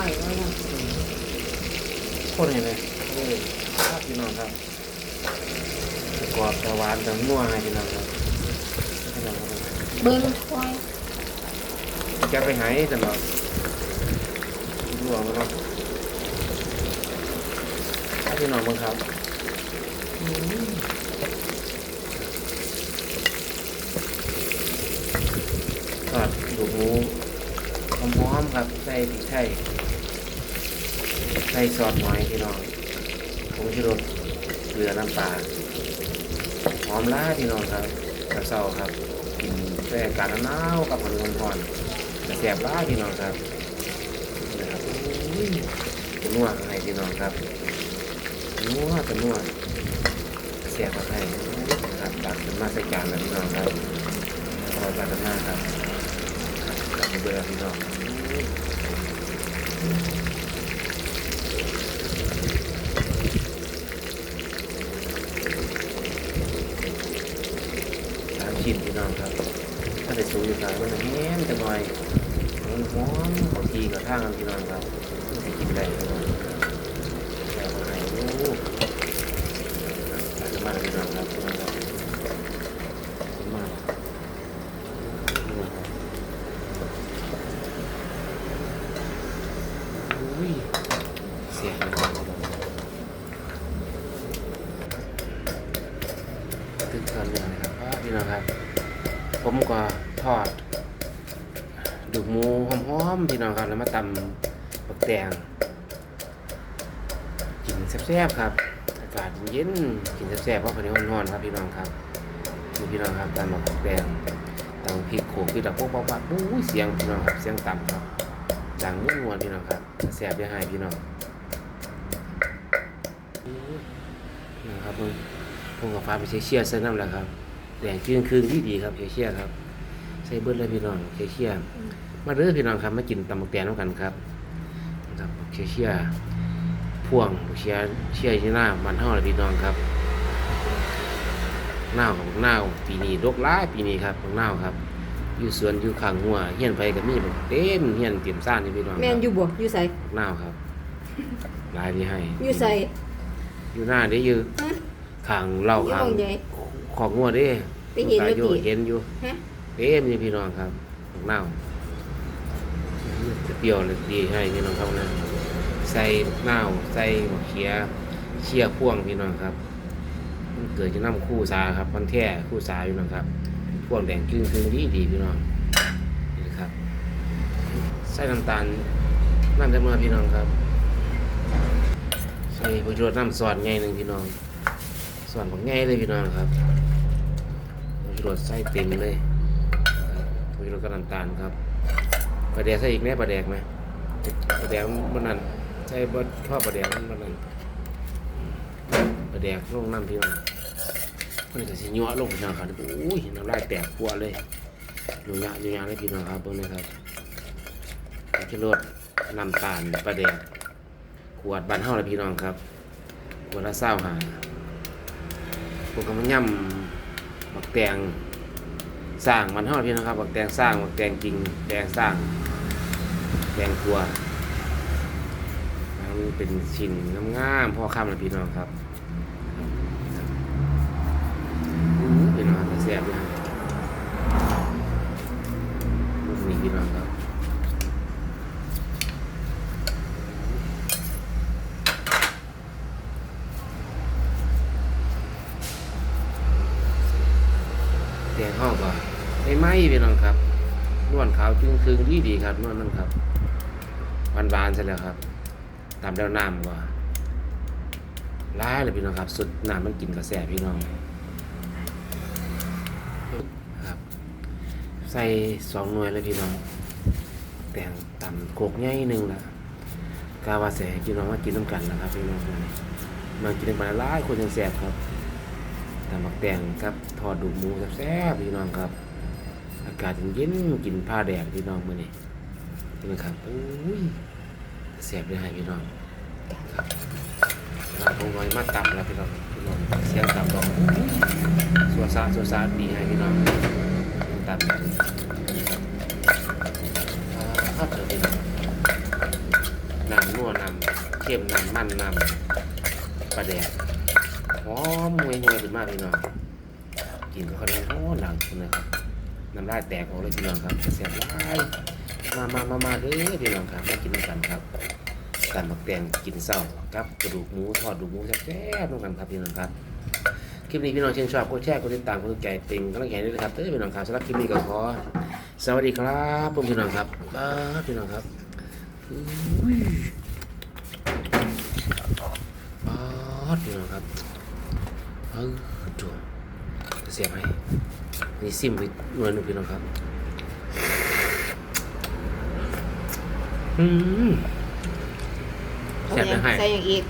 ม่แล้วนะคนเห็นไหมเออครับพี่น้องครับกรอบตะหวานตะนัวให้พี่น้องครับพี่น้องครับเบิ้งควายจะไปไหนตลอดรั่วมาครับให้พี่น้องเบิ่งครับอืมทอดดูกหมูหอมๆครับใส่พริกไทย ใส่ซอสหน่อยพี่น้องผงชูรสเกลือน้ำปลาหอมล้าพี่น้องครับกระเซาครับกินแร่การหนาวกับมันร้อนๆจะแสบล้าพี่น้องครับนี่นะครับอุ้ยจะนวดให้พี่น้องครับนวดจะนวดแสบมาให้นะครับตักขึ้นมาใส่จานแล้วพี่น้องครับขอการหน้าครับตักไปเบื่อพี่น้อง สามชิ้นพี่น้องครับ ถ้าได้สูงอยู่ครับมันแห้งจะหน่อยมันหอมของทีกับข้างกันพี่น้องครับให้กินได้พี่น้องแซ่บมาให้โอ้ตักขึ้นมาแล้วพี่น้องครับพี่น้องครับขึ้นมาพี่น้องครับ อุ้ยเสียงมันดังตึกตอนเรื่องนะครับอ่า พี่น้องครับ ผมก็ทอดดูหมูหอมๆพี่น้องครับแล้วมาตำบักแตงกินแซ่บๆครับอากาศเย็นๆกินแซ่บๆเพราะคนนี้ร้อนๆครับพี่น้องครับนี่พี่น้องครับตำบักแตงตำพริกโขกพี่ดับพวกป๊อกๆอุ้ยเสียงพี่น้องครับเสียงต่ำครับดังนุ่มนวลพี่น้องครับแสบยังไงพี่น้องนะครับมึงพวกกับฟ้าไปเชียร์เส้นน้ำแหละครับ แดงคืนคืนที่ดีครับเชียร์ครับใส่เบิร์ดเลยพี่น้องเชียร์มาเด้อพี่น้องครับมากินตำบักแตนน้ำกันครับนะครับเชียร์พ่วงเชียร์เชียร์ที่หน้ามันเท่าเลยพี่น้องครับหน้าของหน้าปีนี้ดกร้ายปีนี้ครับของหน้าครับอยู่สวนอยู่ข้างหัวเฮียนไปก็มีแบบเต็มเฮียนเต็มซ่านนี่พี่น้องแม่นอยู่บ่อยู่ใส่หน้าวครับหลายที่ให้อยู่ใส่อยู่หน้าได้อยู่ฮะข้างเล่าอยู่ข้างหม้องใหญ่ ของงัวเด้ไปเห็นตาแล้วอยู่ติเห็นอยู่ฮะเต็มนี่พี่น้องครับของหน้าวจะเปรี้ยวเลยดีให้พี่น้องครับนะใส่หน้าวใส่หมกเขียเชี่ยพ่วงพี่น้องครับ มันเกิดจะน้ำคู่สาครับมันแท้คู่สาพี่น้องครับพ่วงแดงครึ่งครึ่งดีดีพี่น้องนี่ครับ ใส่น้ำตาลน้ำจำนวนพี่น้องครับใส่ผงชูรสน้ำซอสไงหนึ่งพี่น้องซอ สของไงเลยพี่น้องครับผงชูรสใส่เต็มเลยครับผงชูรสกับน้ำตาลครับปลาแดกใส่อีกแน่ปลาแดกไหมปลาแดกมันนั่นใส่บดทอดปลาแดกมันนั่นปลาแดกลงน้ำพี่น้องมันก็สิยั่วลงพี่น้องครับอุ้ยน้ำลายแตกปัวเลยอยู่ยะอยู่ยะเลยพี่น้องครับเบิ่งนะครับจะลดน้ำตาลปลาแดกขวดบานเท่าเลยพี่น้องครับขวดละเศร้าหา พวกกำลังย่ำบักแตงสร้างมันท่าพี่นะครับบักแตงสร้างบักแตงจริงแดงสร้างแดงครัวมันเป็นชิ้นงามๆพ่อข้ามเลยพี่น้องครับอื้อพี่น้องครับแซ่บเลยครับนี่พี่น้องครับ แดงห้องก่อน ไม่ไหมพี่น้องครับนวลขาวจึงคืนดีดีครับนวลมันครับบานบานๆใช่แล้วครับ ตามแล้วน้ำก่อนร้ายเลยพี่น้องครับ สุดน้ำมันกินกระแสพี่น้องครับ ใส่สองหน่วยเลยพี่น้อง แต่งต่ำโกกใหญ่หนึ่งละกาวาแสพี่น้องมากินน้ำกันนะครับพี่น้องมากินน้ำกันหลายคนยังแสบครับแตำบักแดงครับทอดดูหมูแซ่บๆพี่น้องครับ กาศเย็นๆกินผ้าแดงพี่น้องมื้อนี้นี่นะครับอุ้ยแซ่บเลยให้พี่น้องครับมาคงน้มาตับแล้วพี่น้องพี่น้องเสียงตับดอกสัวซาสัวซาดีให้พี่น้องตับครับเดี๋ยวพี่น้องค็มน้ำมันน้ำปลาแดกหอมงวยงวยขึ้นมากพี่น้องกินก็ค่อนข้างโอ้หนังนะครับ น้ำลายแตกออกเลยพี่น้องครับแซ่บลายมามามามาเด้อพี่น้องครับมากินด้วยกันครับกันหมักแตงกินเศร้าครับกระดูกหมูทอดดูกหมูแซ่บๆด้วยกันครับพี่น้องครับคลิปนี้พี่น้องเชื่นชอบกดแชร์กดติดตามกดถูกใจติงกำลังใจด้วยนะครับเด้อพี่น้องครับสำหรับคลิปนี้ก็ขอสวัสดีครับผมพี่น้องครับบ้าพี่น้องครับอุ้ยบ้าดพี่น้องครับเออดูเสียบไหม นี่ซิมไปหน่วยหนึ่งพี่น้องครับอืมเอาแซ่บอย่านะงให้ ใส่อย่างอีก